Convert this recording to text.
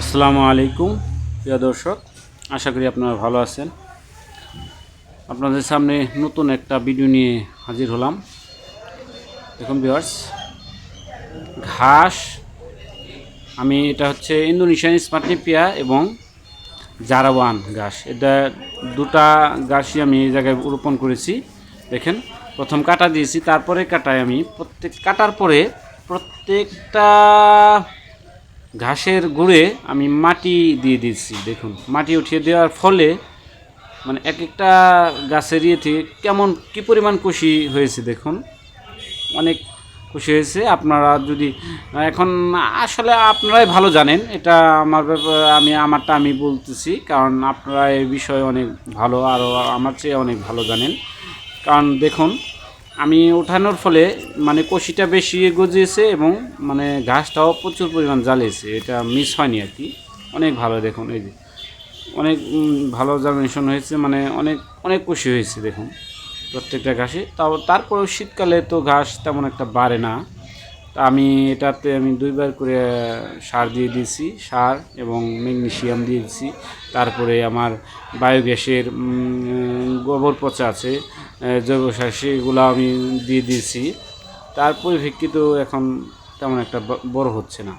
আসসালামু আলাইকুম, প্রিয় দর্শক। আশা করি আপনারা ভালো আছেন। আপনাদের সামনে নতুন একটা ভিডিও নিয়ে হাজির হলাম। দেখুন ভিউয়ার্স ঘাস, আমি এটা হচ্ছে ইন্দোনেশিয়ান স্মার্টনিপিয়া এবং জারাওয়ান ঘাস। এটা দুটা ঘাসই আমি এই জায়গায় রোপণ করেছি। দেখেন, প্রথম কাটা দিয়েছি, তারপরে কাটায় আমি প্রত্যেক, কাটার পরে প্রত্যেকটা ঘাসের গুঁড়ে আমি মাটি দিয়ে দিচ্ছি দেখুন। মাটি উঠিয়ে দেওয়ার ফলে মানে এক একটা গাছের ইয়ে থেকে কেমন কী পরিমাণ খুশি হয়েছে, দেখুন। অনেক খুশি হয়েছে। আপনারা যদি, এখন আসলে আপনারাই ভালো জানেন, এটা আমার ব্যাপার, আমি, আমারটা আমি বলতেছি, কারণ আপনারা এই বিষয়ে অনেক ভালো, আরও আমার চেয়ে অনেক ভালো জানেন। কারণ দেখুন আমি ওঠানোর ফলে মানে কষিটা বেশি গজিয়েছে এবং মানে ঘাসটাও প্রচুর পরিমাণ জ্বালিয়েছে। এটা মিস হয়নি আর কি। অনেক ভালো দেখুন, এই যে। অনেক ভালো জার্মিনেশন হয়েছে মানে অনেক অনেক খুশি হয়েছে দেখুন প্রত্যেকটা ঘাসে। তাও তারপরেও শীতকালে তো ঘাস তেমন একটা বাড়ে না। তা আমি এটাতে আমি দুইবার করে সার দিয়ে দিয়েছি, সার এবং ম্যাগনেশিয়াম দিয়ে দিয়েছি। তারপরে আমার বায়োগ্যাসের গোবর পচা আছে জৈব সার সেগুলো আমি দিয়ে দিয়েছি। তার পরিপ্রেক্ষিতেও এখন তেমন একটা বড় হচ্ছে না।